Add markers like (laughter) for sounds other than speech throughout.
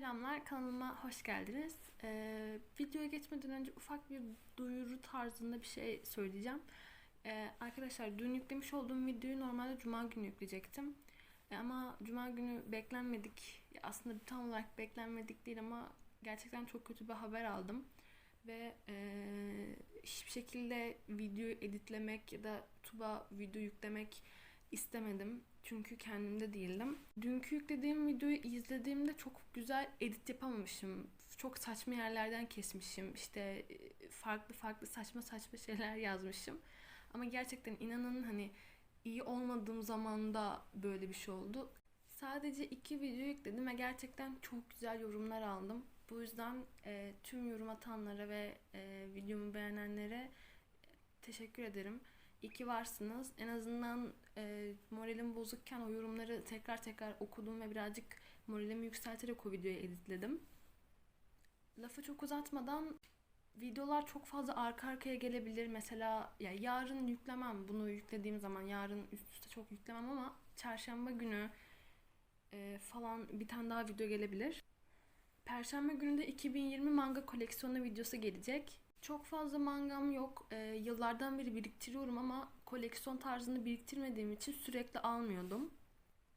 Selamlar, kanalıma hoş geldiniz. Ee, videoya geçmeden önce ufak bir duyuru tarzında bir şey söyleyeceğim. Ee, arkadaşlar dün yüklemiş olduğum videoyu normalde cuma günü yükleyecektim. Ee, ama cuma günü beklenmedik, aslında tam olarak beklenmedik değil ama gerçekten çok kötü bir haber aldım. Ve ee, hiçbir şekilde video editlemek ya da tuba video yüklemek istemedim. Çünkü kendimde değildim. Dünkü yüklediğim videoyu izlediğimde çok güzel edit yapamamışım. Çok saçma yerlerden kesmişim. İşte e, farklı farklı saçma saçma şeyler yazmışım. Ama gerçekten inanın hani iyi olmadığım zamanda böyle bir şey oldu. Sadece iki video yükledim ve gerçekten çok güzel yorumlar aldım. Bu yüzden e, tüm yorum atanlara ve e, videomu beğenenlere teşekkür ederim. İyi varsınız. En azından e, moralim bozukken o yorumları tekrar tekrar okudum ve birazcık moralimi yükselterek o videoyu editledim. Lafı çok uzatmadan videolar çok fazla arka arkaya gelebilir. Mesela ya yarın yüklemem. Bunu yüklediğim zaman yarın üst üste çok yüklemem ama çarşamba günü e, falan bir tane daha video gelebilir. Perşembe günü de 2020 manga koleksiyonu videosu gelecek. Çok fazla mangam yok. Ee, yıllardan beri biriktiriyorum ama koleksiyon tarzını biriktirmediğim için sürekli almıyordum.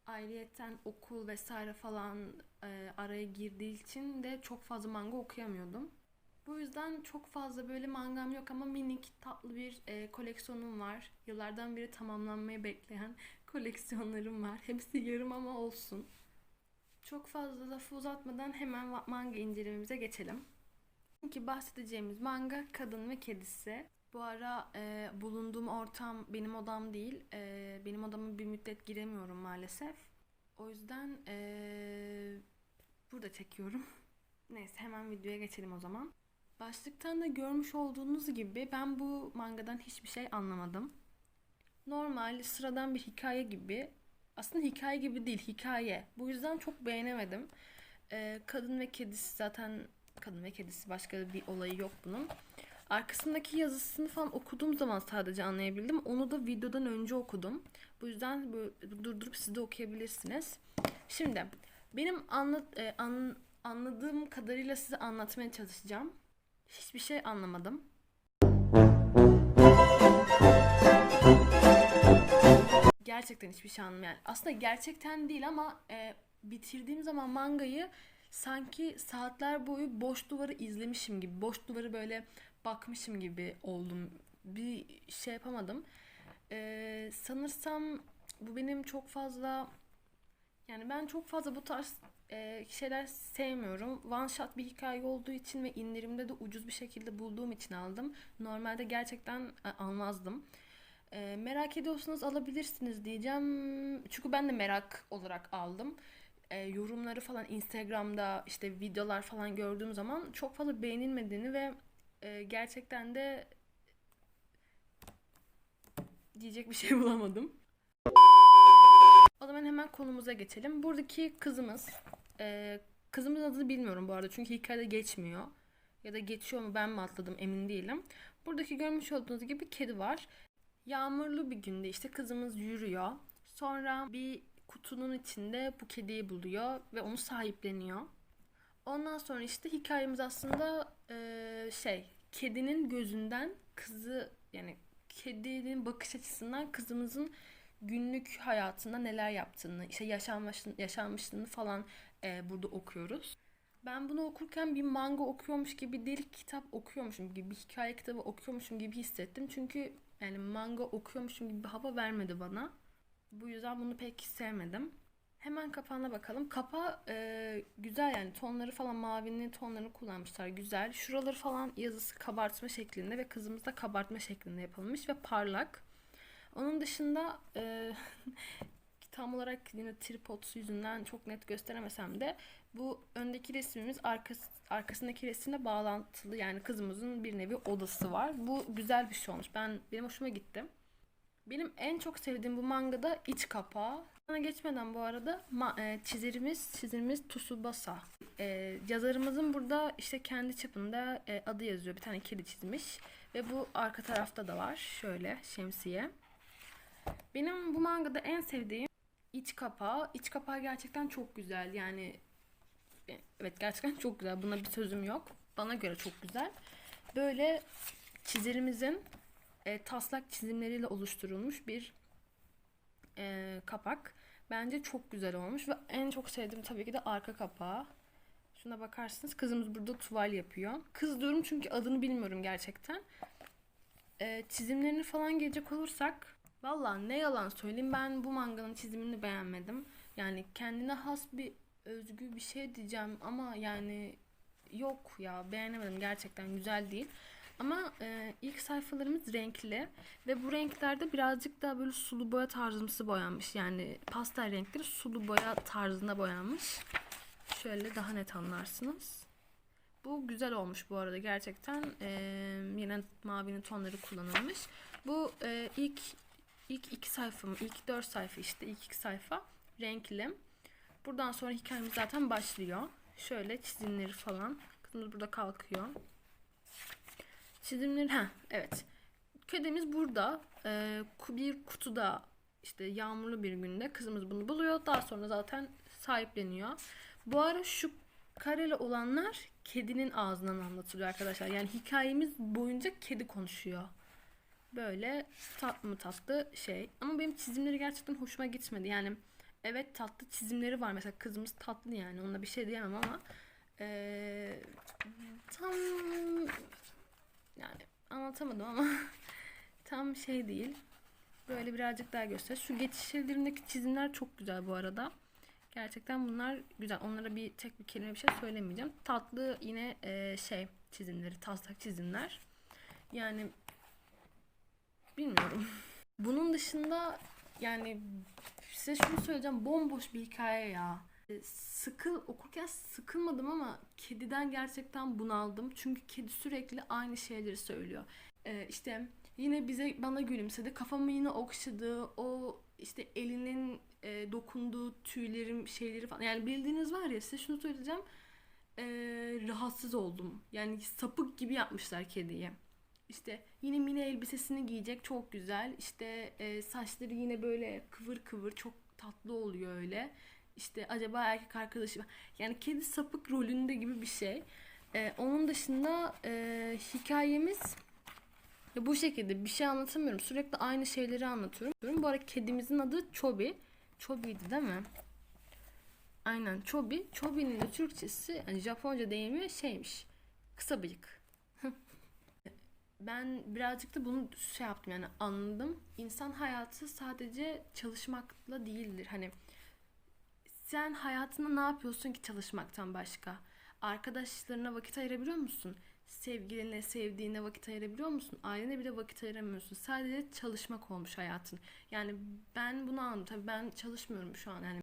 Ayrıyeten okul vesaire falan e, araya girdiği için de çok fazla manga okuyamıyordum. Bu yüzden çok fazla böyle mangam yok ama minik tatlı bir e, koleksiyonum var. Yıllardan beri tamamlanmayı bekleyen (laughs) koleksiyonlarım var. Hepsi yarım ama olsun. Çok fazla lafı uzatmadan hemen manga incelememize geçelim. Çünkü bahsedeceğimiz manga Kadın ve Kedisi. Bu ara e, bulunduğum ortam benim odam değil. E, benim odama bir müddet giremiyorum maalesef. O yüzden e, burada çekiyorum. (laughs) Neyse hemen videoya geçelim o zaman. Başlıktan da görmüş olduğunuz gibi ben bu mangadan hiçbir şey anlamadım. Normal sıradan bir hikaye gibi. Aslında hikaye gibi değil hikaye. Bu yüzden çok beğenemedim. E, kadın ve kedisi zaten kadın ve kedisi başka bir olayı yok bunun. Arkasındaki yazısını falan okuduğum zaman sadece anlayabildim. Onu da videodan önce okudum. Bu yüzden durdurup siz de okuyabilirsiniz. Şimdi benim anla, e, an, anladığım kadarıyla size anlatmaya çalışacağım. Hiçbir şey anlamadım. Gerçekten hiçbir şey anlamayan. Aslında gerçekten değil ama e, bitirdiğim zaman mangayı sanki saatler boyu boş duvarı izlemişim gibi, boş duvarı böyle bakmışım gibi oldum. Bir şey yapamadım. Ee, sanırsam bu benim çok fazla yani ben çok fazla bu tarz e, şeyler sevmiyorum. One shot bir hikaye olduğu için ve indirimde de ucuz bir şekilde bulduğum için aldım. Normalde gerçekten e, almazdım. E, merak ediyorsanız alabilirsiniz diyeceğim. Çünkü ben de merak olarak aldım e, yorumları falan Instagram'da işte videolar falan gördüğüm zaman çok fazla beğenilmediğini ve e, gerçekten de diyecek bir şey (laughs) bulamadım. O zaman hemen konumuza geçelim. Buradaki kızımız, e, kızımızın adını bilmiyorum bu arada çünkü hikayede geçmiyor. Ya da geçiyor mu ben mi atladım emin değilim. Buradaki görmüş olduğunuz gibi kedi var. Yağmurlu bir günde işte kızımız yürüyor. Sonra bir kutunun içinde bu kediyi buluyor ve onu sahipleniyor. Ondan sonra işte hikayemiz aslında e, şey kedinin gözünden kızı yani kedinin bakış açısından kızımızın günlük hayatında neler yaptığını, işte yaşanmışlığını, yaşanmışlığını falan e, burada okuyoruz. Ben bunu okurken bir manga okuyormuş gibi değil, kitap okuyormuşum gibi, bir hikaye kitabı okuyormuşum gibi hissettim. Çünkü yani manga okuyormuşum gibi bir hava vermedi bana. Bu yüzden bunu pek sevmedim. Hemen kapağına bakalım. Kapağı e, güzel yani tonları falan mavinin tonlarını kullanmışlar. Güzel. Şuraları falan yazısı kabartma şeklinde ve kızımız da kabartma şeklinde yapılmış ve parlak. Onun dışında e, (laughs) tam olarak yine tripod yüzünden çok net gösteremesem de bu öndeki resmimiz arkası, arkasındaki resimle bağlantılı. Yani kızımızın bir nevi odası var. Bu güzel bir şey olmuş. Ben benim hoşuma gitti. Benim en çok sevdiğim bu mangada iç kapağı. Sana geçmeden bu arada e, çizerimiz çizerimiz Tsubasa. E, yazarımızın burada işte kendi çapında e, adı yazıyor. Bir tane kedi çizmiş. Ve bu arka tarafta da var. Şöyle şemsiye. Benim bu mangada en sevdiğim iç kapağı. İç kapağı gerçekten çok güzel. Yani evet gerçekten çok güzel. Buna bir sözüm yok. Bana göre çok güzel. Böyle çizerimizin e, taslak çizimleriyle oluşturulmuş bir e, kapak. Bence çok güzel olmuş ve en çok sevdiğim tabii ki de arka kapağı. Şuna bakarsınız kızımız burada tuval yapıyor. Kız diyorum çünkü adını bilmiyorum gerçekten. E, çizimlerini falan gelecek olursak valla ne yalan söyleyeyim ben bu manganın çizimini beğenmedim. Yani kendine has bir özgü bir şey diyeceğim ama yani yok ya beğenemedim gerçekten güzel değil. Ama e, ilk sayfalarımız renkli ve bu renklerde birazcık daha böyle sulu boya tarzımsı boyanmış. Yani pastel renkleri sulu boya tarzında boyanmış. Şöyle daha net anlarsınız. Bu güzel olmuş bu arada gerçekten. E, yine mavinin tonları kullanılmış. Bu e, ilk ilk iki sayfa mı? İlk dört sayfa işte ilk iki sayfa renkli. Buradan sonra hikayemiz zaten başlıyor. Şöyle çizimleri falan. Kızımız burada kalkıyor. Çizimleri ha evet. Kedimiz burada e, bir kutuda işte yağmurlu bir günde kızımız bunu buluyor. Daha sonra zaten sahipleniyor. Bu ara şu kareli olanlar kedinin ağzından anlatılıyor arkadaşlar. Yani hikayemiz boyunca kedi konuşuyor. Böyle tatlı mı tatlı şey. Ama benim çizimleri gerçekten hoşuma gitmedi. Yani evet tatlı çizimleri var. Mesela kızımız tatlı yani. Ona bir şey diyemem ama ee, tam yani anlatamadım ama (laughs) tam şey değil. Böyle birazcık daha göster. Şu geçişlerindeki çizimler çok güzel bu arada. Gerçekten bunlar güzel. Onlara bir tek bir kelime bir şey söylemeyeceğim. Tatlı yine e, şey çizimleri, taslak çizimler. Yani bilmiyorum. (laughs) Bunun dışında yani size şunu söyleyeceğim. Bomboş bir hikaye ya. E, sıkıl okurken sıkılmadım ama kediden gerçekten bunaldım. Çünkü kedi sürekli aynı şeyleri söylüyor. Ee, işte yine bize bana gülümsedi. Kafamı yine okşadı. O işte elinin e, dokunduğu tüylerim şeyleri falan. Yani bildiğiniz var ya size şunu söyleyeceğim. E, rahatsız oldum. Yani sapık gibi yapmışlar kediye. İşte yine mini elbisesini giyecek çok güzel. İşte e, saçları yine böyle kıvır kıvır çok tatlı oluyor öyle işte acaba erkek arkadaşı var. Yani kedi sapık rolünde gibi bir şey. Ee, onun dışında e, hikayemiz bu şekilde bir şey anlatamıyorum. Sürekli aynı şeyleri anlatıyorum. Bu arada kedimizin adı Chobi. Chobi'ydi değil mi? Aynen Chobi. Chobi'nin de Türkçesi yani Japonca deyimi şeymiş. Kısa bıyık. (laughs) ben birazcık da bunu şey yaptım yani anladım. İnsan hayatı sadece çalışmakla değildir. Hani sen hayatında ne yapıyorsun ki çalışmaktan başka? Arkadaşlarına vakit ayırabiliyor musun? Sevgiline, sevdiğine vakit ayırabiliyor musun? Ailene bile vakit ayıramıyorsun. Sadece çalışmak olmuş hayatın. Yani ben bunu anladım. Tabii ben çalışmıyorum şu an. Yani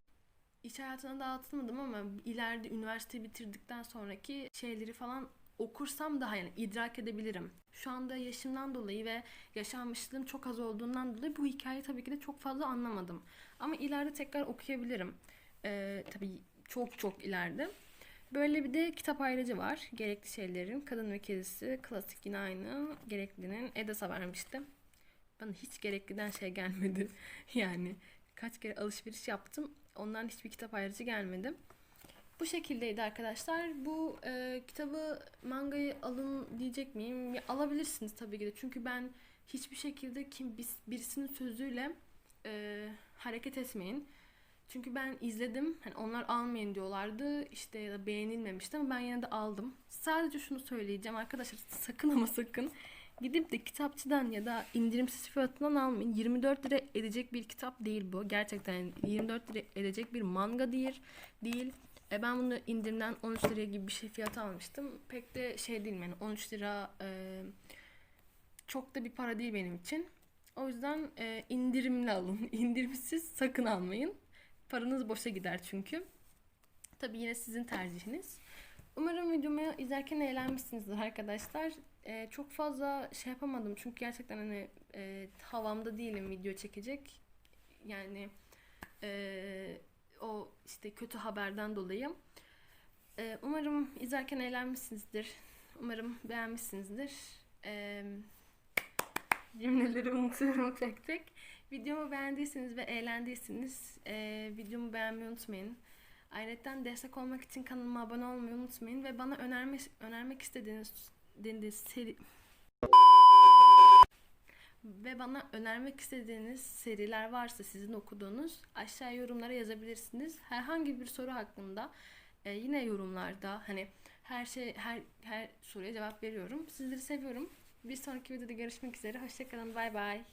iş hayatına dağıtılmadım ama ileride üniversite bitirdikten sonraki şeyleri falan okursam daha yani idrak edebilirim. Şu anda yaşımdan dolayı ve yaşanmışlığım çok az olduğundan dolayı bu hikayeyi tabii ki de çok fazla anlamadım. Ama ileride tekrar okuyabilirim. Ee, tabii çok çok ileride. Böyle bir de kitap ayrıcı var. Gerekli şeylerin Kadın ve Kedisi. Klasik yine aynı. Gereklinin Edas'a vermişti. Bana hiç gerekliden şey gelmedi. (laughs) yani kaç kere alışveriş yaptım. Ondan hiçbir kitap ayrıcı gelmedi. Bu şekildeydi arkadaşlar. Bu e, kitabı mangayı alın diyecek miyim? Ya, alabilirsiniz tabii ki de. Çünkü ben hiçbir şekilde kim birisinin sözüyle e, hareket etmeyin. Çünkü ben izledim. Hani onlar almayın diyorlardı. İşte ya da beğenilmemişti ama ben yine de aldım. Sadece şunu söyleyeceğim arkadaşlar sakın ama sakın gidip de kitapçıdan ya da indirimsiz fiyatından almayın. 24 lira edecek bir kitap değil bu. Gerçekten 24 lira edecek bir manga değil. Değil. E ben bunu indirimden 13 liraya gibi bir şey fiyat almıştım. Pek de şey değil yani 13 lira e, çok da bir para değil benim için. O yüzden e, indirimli alın. (laughs) İndirimsiz sakın almayın. Paranız boşa gider çünkü. Tabi yine sizin tercihiniz. Umarım videomu izlerken eğlenmişsinizdir arkadaşlar. Ee, çok fazla şey yapamadım çünkü gerçekten hani e, havamda değilim video çekecek. Yani e, o işte kötü haberden dolayı. E, umarım izlerken eğlenmişsinizdir. Umarım beğenmişsinizdir. E, cümleleri unutuyorum tek tek. Videomu beğendiyseniz ve eğlendiyseniz e, videomu beğenmeyi unutmayın. Ayrıca destek olmak için kanalıma abone olmayı unutmayın ve bana önerme, önermek istediğiniz dediğiniz seri ve bana önermek istediğiniz seriler varsa sizin okuduğunuz aşağı yorumlara yazabilirsiniz. Herhangi bir soru hakkında e, yine yorumlarda hani her şey her her soruya cevap veriyorum. Sizleri seviyorum. Bir sonraki videoda görüşmek üzere. Hoşçakalın. Bay bay.